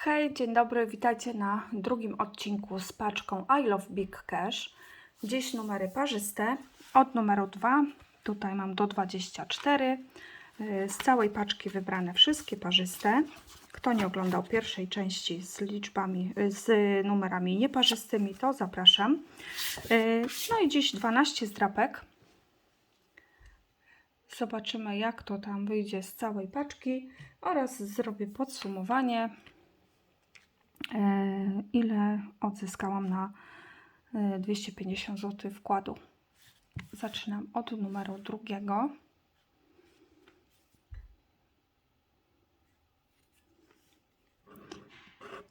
Hej, dzień dobry, witajcie na drugim odcinku z paczką I Love Big Cash. Dziś numery parzyste od numeru 2, tutaj mam do 24. Yy, Z całej paczki wybrane wszystkie parzyste. Kto nie oglądał pierwszej części z liczbami, yy, z numerami nieparzystymi, to zapraszam. Yy, No i dziś 12 zdrapek. Zobaczymy, jak to tam wyjdzie z całej paczki oraz zrobię podsumowanie, ile odzyskałam na e, 250 zł wkładu. Zaczynam od numeru drugiego.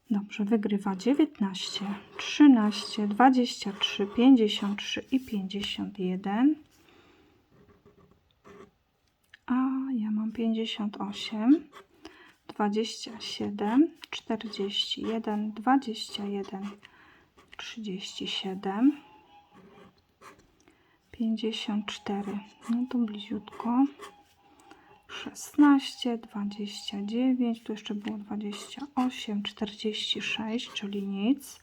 Dobrze, wygrywa 19, 13, 23, 53 i 51. A ja mam 58, 27, 41, 21, 37, 54. No to bliziutko. 16, 29, tu jeszcze było 28, 46, czyli nic.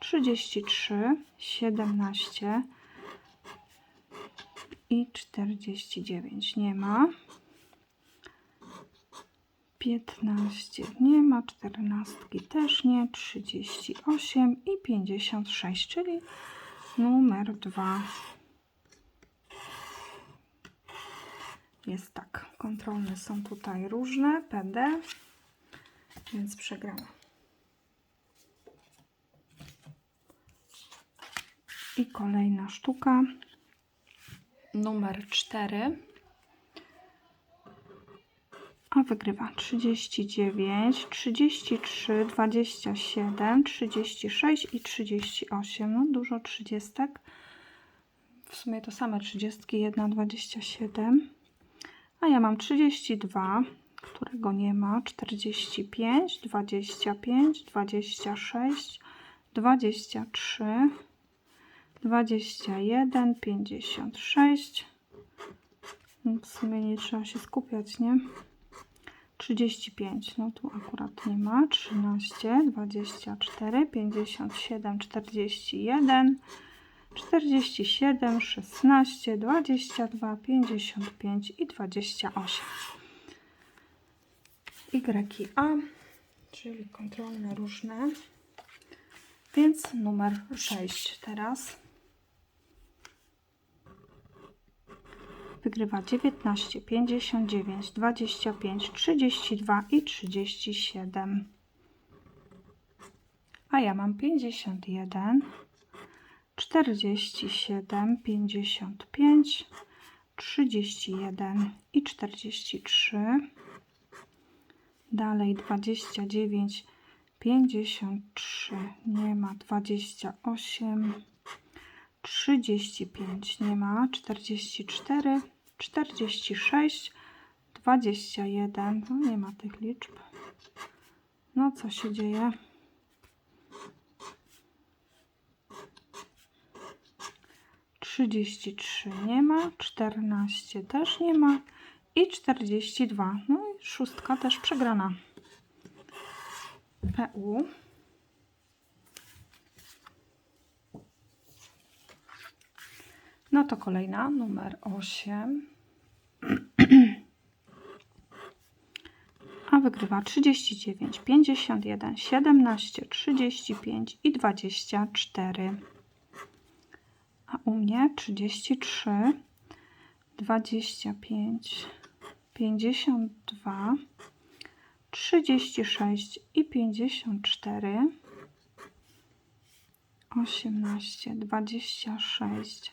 33, 17, i 49 nie ma. 15 nie ma, 14 też nie, 38 i 56, czyli numer 2. Jest tak, kontrolne są tutaj różne, PD, więc przegrana. I kolejna sztuka numer 4. A wygrywa 39, 33, 27, 36 i 38. No dużo trzydziestek. W sumie to same 30, 1, 27. A ja mam 32, którego nie ma. 45, 25, 26, 23. 21, 56. W sumie nie trzeba się skupiać, nie? 35, no tu akurat nie ma. 13, 24, 57, 41, 47, 16, 22, 55 i 28. YA, czyli kontrolne różne. Więc numer 6 teraz. Wygrywa 19, 59, 25, 32 i 37. A ja mam 51, 47, 55, 31 i 43. Dalej 29, 53 nie ma, 28, 35 nie ma, 44, 46, 21, no nie ma tych liczb. No co się dzieje? Trzydzieści trzy nie ma, czternaście też nie ma i czterdzieści dwa. No i szóstka też przegrana. PU. No to kolejna, numer 8. A wygrywa 39, 51, 17, 35 i 24. A u mnie 33, 25, 52, 36 i 54, 18, 26,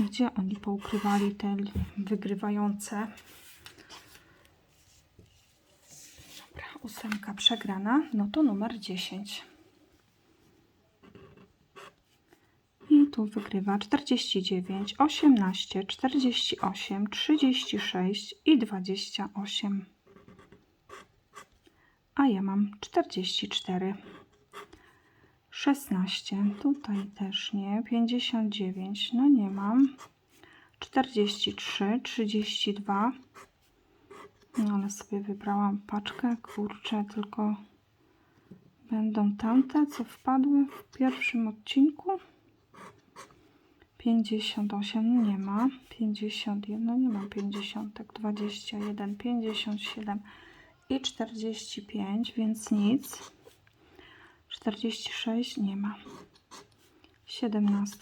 Gdzie oni poukrywali te wygrywające? Dobra, ósemka przegrana. No to numer 10. I tu wygrywa 49, 18, 48, 36 i 28. A ja mam 44. 16. Tutaj też nie. 59. No nie mam. 43, 32. No ale sobie wybrałam paczkę. Kurczę, tylko będą tamte, co wpadły w pierwszym odcinku. 58 nie ma. 51 no nie ma 50. 21, 57 i 45, więc nic. 46 nie ma. 17,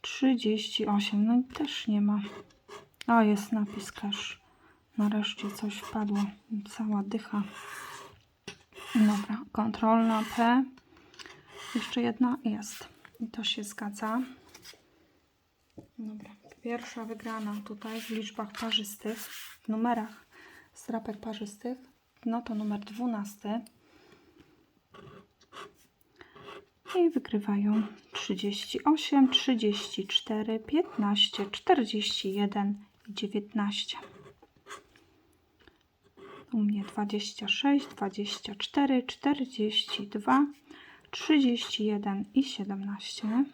38, no i też nie ma. O, jest napis cash. Nareszcie coś wpadło. Cała dycha. Dobra, kontrolna P. Jeszcze jedna jest. I to się zgadza. Dobra, pierwsza wygrana tutaj w liczbach parzystych, w numerach strapek parzystych. No to numer 12. I wygrywają 38, 34, 15, 41 i 19. U mnie 26, 24, 42, 31 i 17.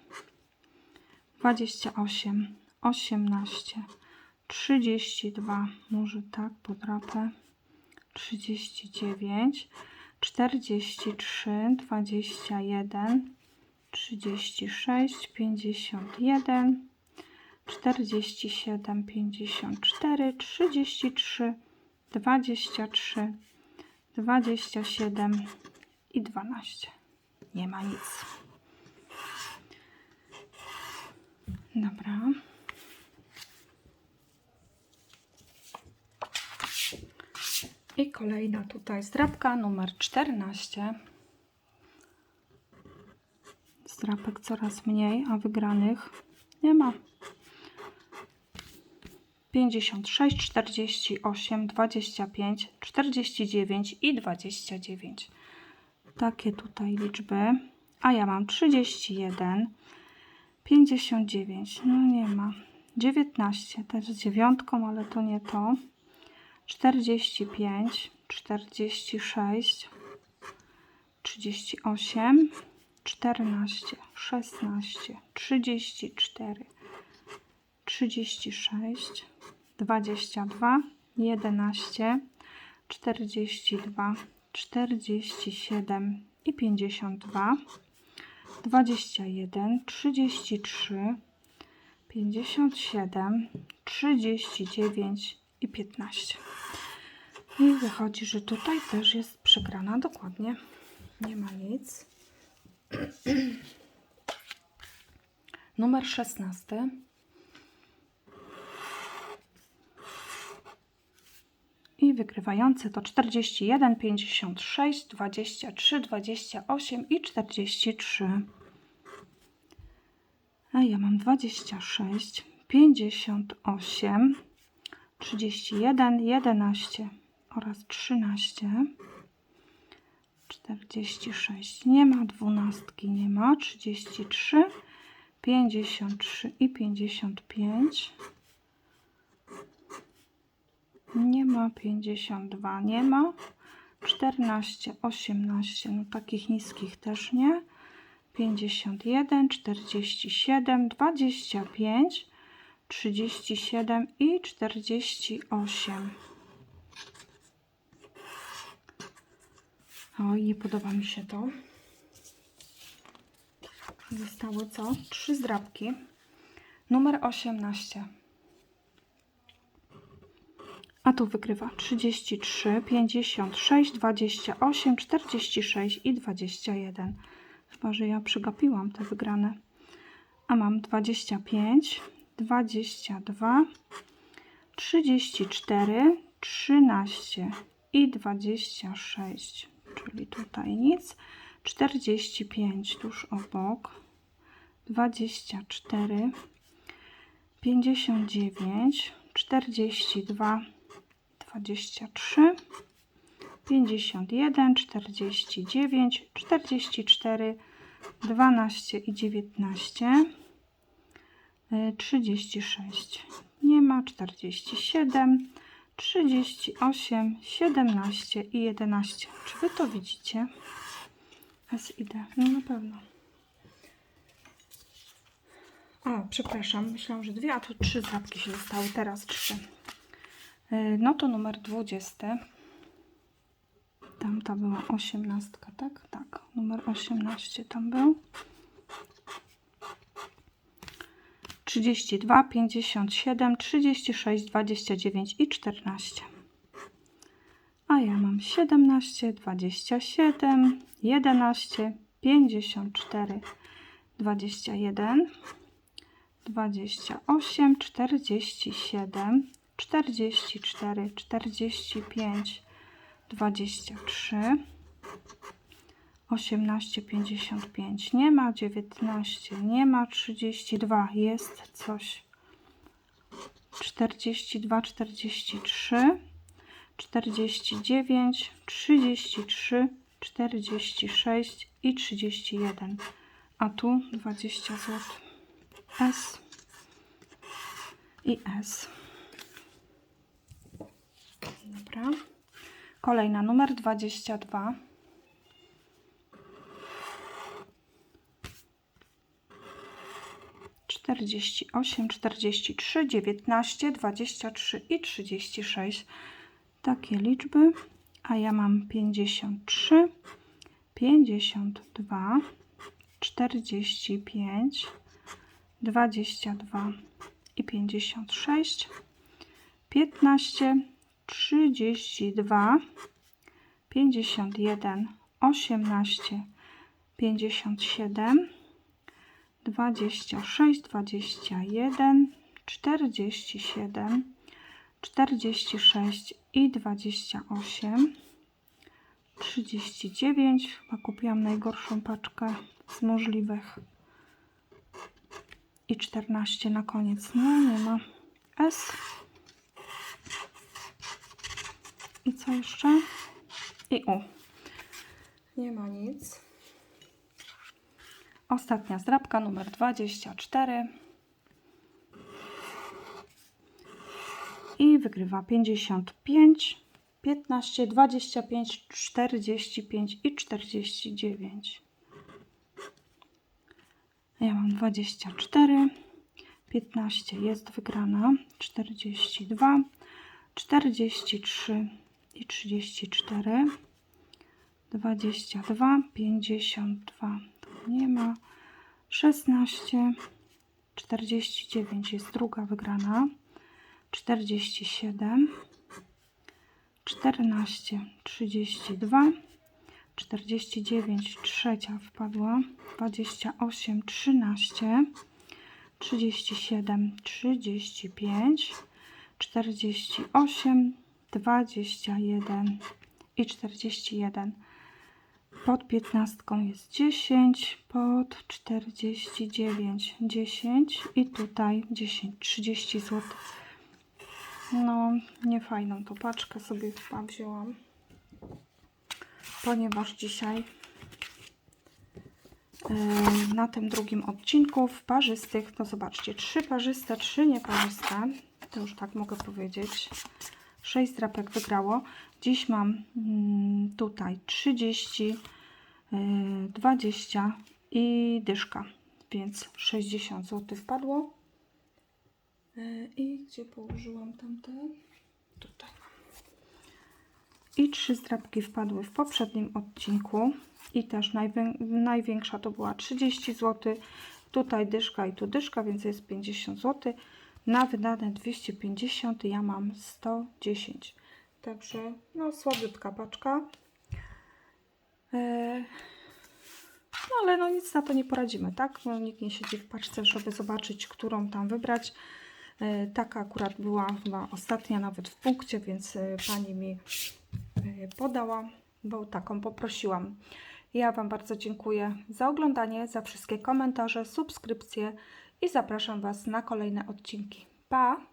28, 18, 32, może tak, podrapę. 39, 43, 21, 36, 51, 47, 54, 33, 23, 27 i 12. Nie ma nic. Dobra. I kolejna tutaj zdrabka numer 14. Zdrabek coraz mniej, a wygranych nie ma. 56, 48, 25, 49 i 29. Takie tutaj liczby. A ja mam 31, 59, no nie ma. 19, też z dziewiątką, ale to nie to. 45, 46, 38, 14, 16, 34, 36, 22, 11, 42, 47 i 52, 21, 33, 57, 39 i 15. I wychodzi, że tutaj też jest przegrana dokładnie. Nie ma nic. Numer 16. I wygrywający to 41, 56, 23, 28 i 43. A ja mam 26, 58, 31, 11 oraz 13. 46 nie ma, dwunastki nie ma, 33, 53 i 55. Nie ma 52, nie ma. 14, 18, no takich niskich też nie. 51, 47, 25, 37 i 48. Oj, nie podoba mi się to. Zostały co? Trzy zdrabki. Numer 18. A tu wygrywa 33, 56, 28, 46 i 21. Chyba, że ja przegapiłam te wygrane. A mam 25, 22, 34, 13 i 26. Czyli tutaj nic. 45 tuż obok. 24, 59, 42, 23, 51, 49, 44, 12 i 19, y, 36, nie ma, 47, 38, 17 i 11. Czy Wy to widzicie? S i D, no na pewno. A, przepraszam, myślałam, że dwie, a tu trzy zrabki się dostały, teraz trzy. Y, No to numer 20. Tamta była 18, tak? Tak, numer 18 tam był. 32, 57, 36, 29 i 14. A ja mam 17, 27, 11, 54, 21, 28, 47, 44, 45, 23, 18, 55, nie ma 19, nie ma 32, jest coś. 42, 43, 49, 33, 46 i 31. A tu 20 zł. S i S. Dobra. Kolejna numer 22. Czterdzieści osiem, czterdzieści trzy, dziewiętnaście, dwadzieścia trzy i trzydzieści sześć. Takie liczby. A ja mam pięćdziesiąt trzy, pięćdziesiąt dwa, czterdzieści pięć, dwadzieścia dwa i pięćdziesiąt sześć, piętnaście, 32, 51, 18, 57, 26, 21, 47, 46 i 28, 39. Chyba kupiłam najgorszą paczkę z możliwych. I 14 na koniec. No nie ma. S. I co jeszcze? I U. Nie ma nic. Ostatnia zdrabka numer 24. I wygrywa 55, 15, 25, 45 i 49. Ja mam 24, 15 jest wygrana, 42, 43 i 34, 22, 52, tu nie ma, 16, 49 jest druga wygrana, 47, 14, 32, 49 trzecia wpadła, 28, 13, 37, 35, 48, 21 i 41. Pod 15 jest 10, pod 49 10 i tutaj 10, 30 zł. No, nie fajną tą paczkę sobie chyba wzięłam, ponieważ dzisiaj na tym drugim odcinku w parzystych, to zobaczcie, trzy parzyste, trzy nieparzyste, to już tak mogę powiedzieć. 6 drapek wygrało. Dziś mam mm, tutaj 30, yy, 20 i dyszka, więc 60 zł wpadło. Yy, I gdzie położyłam tamte? Tutaj. I trzy zdrapki wpadły w poprzednim odcinku. I też najwię największa to była 30 zł. Tutaj dyszka i tu dyszka, więc jest 50 zł. Na wydane 250 ja mam 110. Także no słabiutka paczka. Yy, no ale no nic na to nie poradzimy, tak? No, nikt nie siedzi w paczce, żeby zobaczyć, którą tam wybrać. Yy, taka akurat była chyba ostatnia nawet w punkcie, więc yy, pani mi podała, bo taką poprosiłam. Ja Wam bardzo dziękuję za oglądanie, za wszystkie komentarze, subskrypcje i zapraszam Was na kolejne odcinki. Pa!